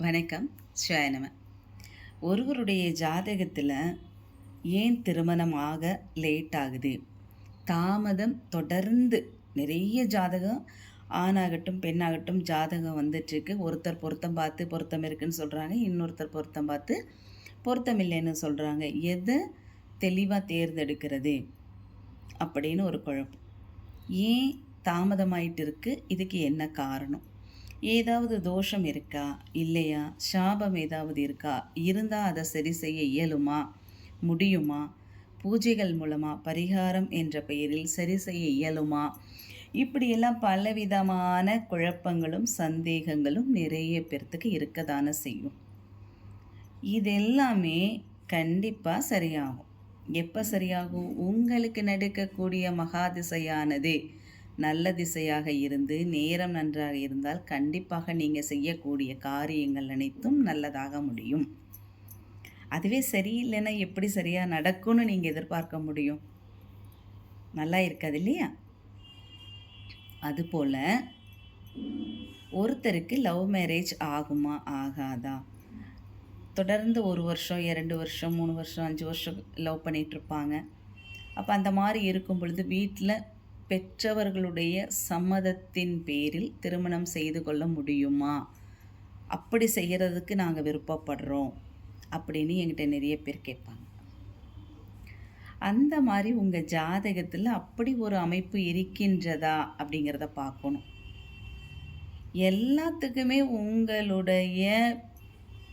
வணக்கம். சிவாயனம ஒருவருடைய ஜாதகத்தில் ஏன் திருமணம் ஆக லேட் ஆகுது? தாமதம் தொடர்ந்து நிறைய ஜாதகம் ஆணாகட்டும் பெண்ணாகட்டும் ஜாதகம் வந்துட்டுருக்கு. ஒருத்தர் பொருத்தம் பார்த்து பொருத்தம் இருக்குன்னு சொல்கிறாங்க இன்னொருத்தர் பொருத்தம் பார்த்து பொருத்தம் இல்லைன்னு சொல்கிறாங்க எதை தெளிவாக தேர்ந்தெடுக்கிறது? அப்படின்னு ஒரு குழப்பம். ஏன் தாமதமாயிட்டு இருக்குது இதுக்கு என்ன காரணம்? ஏதாவது தோஷம் இருக்கா? இல்லையா? சாபம் ஏதாவது இருக்கா? இருந்தால் அதை சரி செய்ய இயலுமா? முடியுமா? பூஜைகள் மூலமாக பரிகாரம் என்ற பெயரில் சரி செய்ய இயலுமா? இப்படியெல்லாம் பலவிதமான குழப்பங்களும் சந்தேகங்களும் நிறைய பேர்த்துக்கு இருக்க தானே செய்யும். இதெல்லாமே கண்டிப்பாக சரியாகும். எப்போ சரியாகும்? உங்களுக்கு நடக்கக்கூடிய மகாதிசையானது நல்ல திசையாக இருந்து நேரம் நன்றாக இருந்தால் கண்டிப்பாக நீங்கள் செய்யக்கூடிய காரியங்கள் அனைத்தும் நல்லதாக முடியும். அதுவே சரியில்லைன்னா எப்படி சரியாக நடக்கும்னு நீங்கள் எதிர்பார்க்க முடியும். நல்லா இருக்காது இல்லையா? அதுபோல் ஒருத்தருக்கு லவ் மேரேஜ் ஆகுமா ஆகாதா? தொடர்ந்து ஒரு வருஷம் இரண்டு வருஷம் மூணு வருஷம் அஞ்சு வருஷம் லவ் பண்ணிகிட்ருப்பாங்க அப்போ அந்த மாதிரி இருக்கும் பொழுது வீட்டில் பெற்றவர்களுடைய சம்மதத்தின் பேரில் திருமணம் செய்து கொள்ள முடியுமா? அப்படி செய்கிறதுக்கு நாங்கள் விருப்பப்படுறோம் அப்படின்னு என்கிட்ட நிறைய பேர் கேட்பாங்க. அந்த மாதிரி உங்கள் ஜாதகத்தில் அப்படி ஒரு அமைப்பு இருக்கின்றதா அப்படிங்கிறத பார்க்கணும். எல்லாத்துக்குமே உங்களுடைய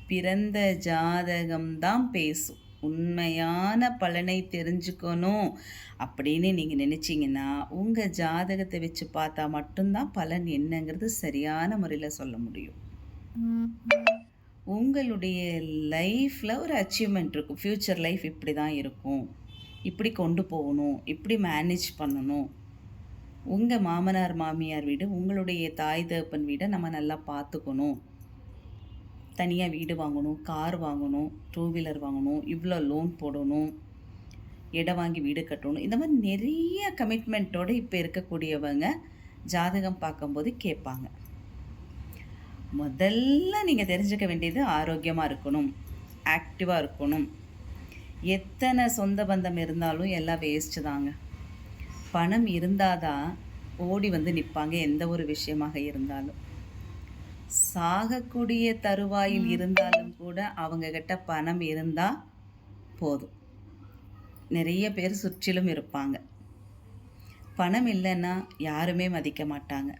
பிறந்த ஜாதகம்தான் பேசும். உண்மையான பலனை தெரிஞ்சுக்கணும் அப்படின்னு நீங்கள் நினச்சிங்கன்னா உங்கள் ஜாதகத்தை வச்சு பார்த்தா மட்டும்தான் பலன் என்னங்கிறது சரியான முறையில் சொல்ல முடியும். உங்களுடைய லைஃப்பில் ஒரு அச்சீவ்மெண்ட் இருக்கும். ஃப்யூச்சர் லைஃப் இப்படி தான் இருக்கும். இப்படி கொண்டு போகணும். இப்படி மேனேஜ் பண்ணணும். உங்கள் மாமனார் மாமியார் வீடு உங்களுடைய தாய் தகப்பன் வீடை நம்ம நல்லா பார்த்துக்கணும். தனியாக வீடு வாங்கணும் கார் வாங்கணும் டூ வீலர் வாங்கணும் இவ்வளோ லோன் போடணும் இடம் வாங்கி வீடு கட்டணும். இந்த மாதிரி நிறைய கமிட்மெண்ட்டோடு இப்போ இருக்கக்கூடியவங்க ஜாதகம் பார்க்கும்போது கேட்பாங்க. முதல்ல நீங்கள் தெரிஞ்சுக்க வேண்டியது ஆரோக்கியமாக இருக்கணும் ஆக்டிவாக இருக்கணும். எத்தனை சொந்த பந்தம் இருந்தாலும் எல்லாம் வேஸ்ட்டு தாங்க. பணம் இருந்தால் தான் ஓடி வந்து நிற்பாங்க எந்த ஒரு விஷயமாக இருந்தாலும். சாகக்கூடிய தருவாயில் இருந்தாலும் கூட அவங்க கிட்ட பணம் இருந்தால் போதும். நிறைய பேர் சுற்றிலும் இருப்பாங்க. பணம் இல்லைன்னா யாருமே மதிக்க மாட்டாங்க.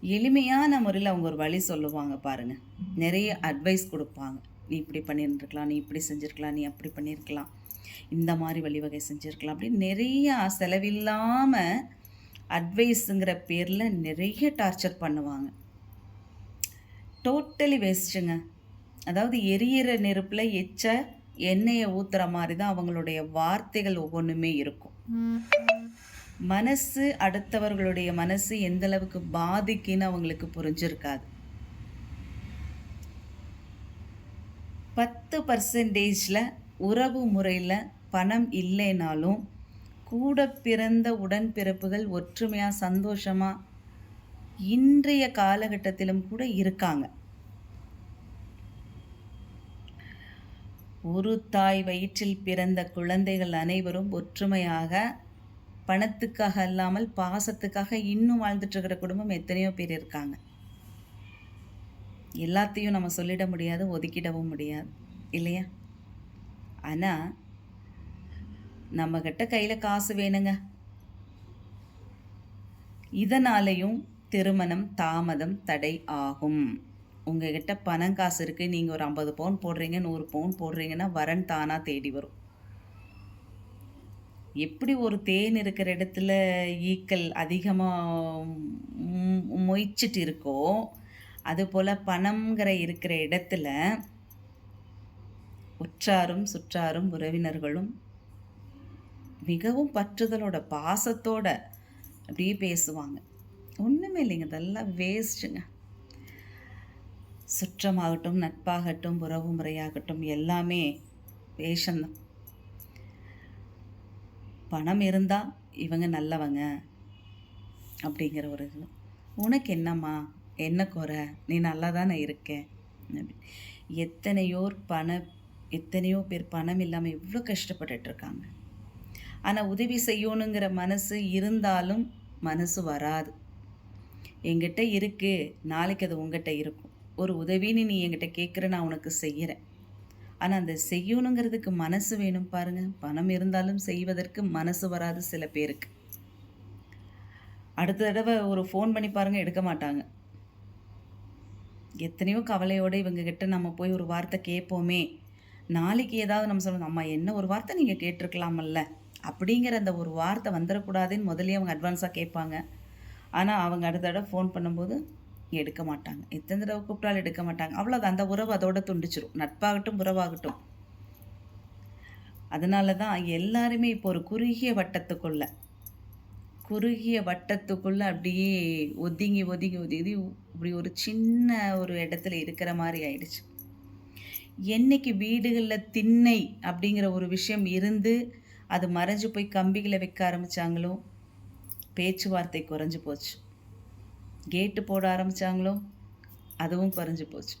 எளிமையான முறையில் அவங்க ஒரு வழி சொல்லுவாங்க பாருங்கள் நிறைய அட்வைஸ் கொடுப்பாங்க. நீ இப்படி பண்ணியிருந்துருக்கலாம் நீ இப்படி செஞ்சுருக்கலாம் நீ அப்படி பண்ணியிருக்கலாம். இந்த மாதிரி வழிவகை செஞ்சுருக்கலாம். அப்படின்னு நிறையா செலவில்லாமல் அட்வைஸுங்கிற பேரில் நிறைய டார்ச்சர் பண்ணுவாங்க. டோட்டலி வேஸ்ட்டுங்க அதாவது எரியிற நெருப்பில் எச்ச எண்ணெயை ஊற்றுற மாதிரி தான் அவங்களுடைய வார்த்தைகள் ஒவ்வொன்றுமே இருக்கும். மனசு அடுத்தவர்களுடைய மனசு எந்த அளவுக்கு பாதிக்குன்னு அவங்களுக்கு புரிஞ்சிருக்காது. பத்து பர்சன்டேஜில் உறவு முறையில் பணம் இல்லைனாலும் கூட பிறந்த உடன்பிறப்புகள் ஒற்றுமையாக சந்தோஷமாக இன்றைய காலகட்டத்திலும் கூட இருக்காங்க. ஒரு தாய் வயிற்றில் பிறந்த குழந்தைகள் அனைவரும் ஒற்றுமையாக பணத்துக்காக அல்லாமல் பாசத்துக்காக இன்னும் வாழ்ந்துட்டு இருக்கிற குடும்பம் எத்தனையோ பேர் இருக்காங்க. எல்லாத்தையும் நம்ம சொல்லிட முடியாது ஒதுக்கிடவும் முடியாது இல்லையா? ஆனால் நம்மக்கிட்ட கையில் காசு வேணுங்க. இதனாலையும் திருமணம் தாமதம் தடை ஆகும். உங்ககிட்ட பணம் காசு இருக்குது நீங்கள் ஒரு ஐம்பது பவுன் போடுறீங்க நூறு பவுன் போடுறீங்கன்னா வரன் தானாக தேடி வரும். எப்படி ஒரு தேன் இருக்கிற இடத்துல ஈக்கள் அதிகமாக மொய்ச்சிட்டு இருக்கோ அதுபோல் பணம்ங்கிற இருக்கிற இடத்துல உற்றாரும் சுற்றாரும் உறவினர்களும் மிகவும் பற்றுதலோட பாசத்தோட அப்படியே பேசுவாங்க. ஒன்றுமே இல்லைங்க. இதெல்லாம் வேஸ்ட்டுங்க. சுற்றமாகட்டும் நட்பாகட்டும் உறவு முறையாகட்டும் எல்லாமே வேஷந்தான் பணம் இருந்தால் இவங்க நல்லவங்க அப்படிங்கிற ஒரு இது. உனக்கு என்னம்மா? என்ன குறை? நீ நல்லா தானே இருக்கேன் எத்தனையோர் பண எத்தனையோ பேர் பணம் இல்லாமல் இவ்வளோ கஷ்டப்பட்டுட்ருக்காங்க ஆனால் உதவி செய்யணுங்கிற மனசு இருந்தாலும் மனசு வராது. என்கிட்ட இருக்கு. நாளைக்கு அது உங்ககிட்ட இருக்கும். ஒரு உதவின்னு நீ என்கிட்ட கேட்குற நான் உனக்கு செய்கிறேன் ஆனால் அந்த செய்யணுங்கிறதுக்கு மனசு வேணும் பாருங்க. பணம் இருந்தாலும் செய்வதற்கு மனசு வராது சில பேருக்கு. அடுத்த தடவை ஒரு ஃபோன் பண்ணி பாருங்க எடுக்க மாட்டாங்க. எத்தனையோ கவலையோடு இவங்க கிட்ட நம்ம போய் ஒரு வார்த்தை கேட்போமே! நாளைக்கு ஏதாவது நம்ம சொல்லணும். அம்மா என்ன ஒரு வார்த்தை நீங்கள் கேட்டிருக்கலாமல்ல அப்படிங்கிற அந்த ஒரு வார்த்தை வந்துடக்கூடாதுன்னு முதல்லயே அவங்க அட்வான்ஸாக கேட்பாங்க. ஆனால் அவங்க அடுத்த தடவை ஃபோன் பண்ணும்போது எடுக்க மாட்டாங்க. எத்தனை தடவை கூப்பிட்டாலும் எடுக்க மாட்டாங்க. அவ்வளோதான் அந்த உறவு அதோட துண்டிச்சிரும். நட்பாகட்டும், உறவாகட்டும். அதனால தான் எல்லாருமே இப்போ ஒரு குறுகிய வட்டத்துக்குள்ள குறுகிய வட்டத்துக்குள்ளே அப்படியே ஒதுங்கி, ஒதுங்கி, ஒதுங்கி இப்படி ஒரு சின்ன ஒரு இடத்துல இருக்கிற மாதிரி ஆயிடுச்சு. என்னைக்கு வீடுகளில் திண்ணை அப்படிங்கிற ஒரு விஷயம் இருந்து, அது மறைஞ்சு போய் கம்பிகளை வைக்க ஆரம்பிச்சாங்களோ, பேச்சுவார்த்தை குறைஞ்சு போச்சு. கேட்டு போட ஆரம்பித்தாங்களோ அதுவும் குறைஞ்சு போச்சு.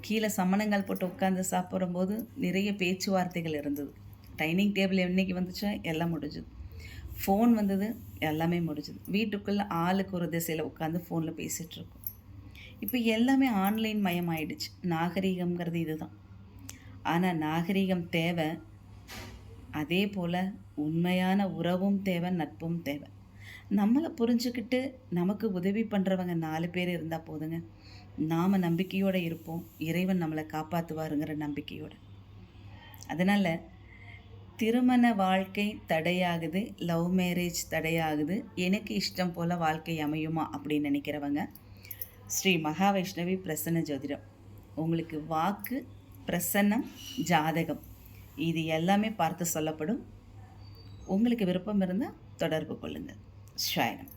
கீழே சமணங்கால் போட்டு உட்காந்து சாப்பிடும்போது நிறைய பேச்சுவார்த்தைகள் இருந்தது. டைனிங் டேபிள் என்றைக்கு வந்துச்சோ எல்லாம் முடிஞ்சுது. ஃபோன் வந்தது எல்லாமே முடிஞ்சுது. வீட்டுக்குள்ளே ஆளுக்கு ஒரு திசையில் உட்காந்து ஃபோனில் பேசிகிட்ருக்கோம் இருக்கோம். எல்லாமே ஆன்லைன் மயமாயிடுச்சு. நாகரீகம்ங்கிறது இதுதான். ஆனால் நாகரீகம் தேவை அதே போல் உண்மையான உறவும் தேவை நட்பும் தேவை நம்மளை புரிஞ்சுக்கிட்டு நமக்கு உதவி பண்ணுறவங்க நாலு பேர் இருந்தால் போதுங்க. நாம் நம்பிக்கையோடு இருப்போம். இறைவன் நம்மளை காப்பாற்றுவாருங்கிற நம்பிக்கையோடு அதனால் திருமண வாழ்க்கை தடையாகுது. Love marriage தடையாகுது. எனக்கு இஷ்டம் போல் வாழ்க்கை அமையுமா அப்படின்னு நினைக்கிறவங்க, ஸ்ரீ மகா வைஷ்ணவி பிரசன்ன ஜோதிடம். உங்களுக்கு வாக்கு, பிரசன்னம், ஜாதகம் இது எல்லாமே பார்த்து சொல்லப்படும். உங்களுக்கு விருப்பம் இருந்தால் தொடர்பு கொள்ளுங்கள் ஷாயனம்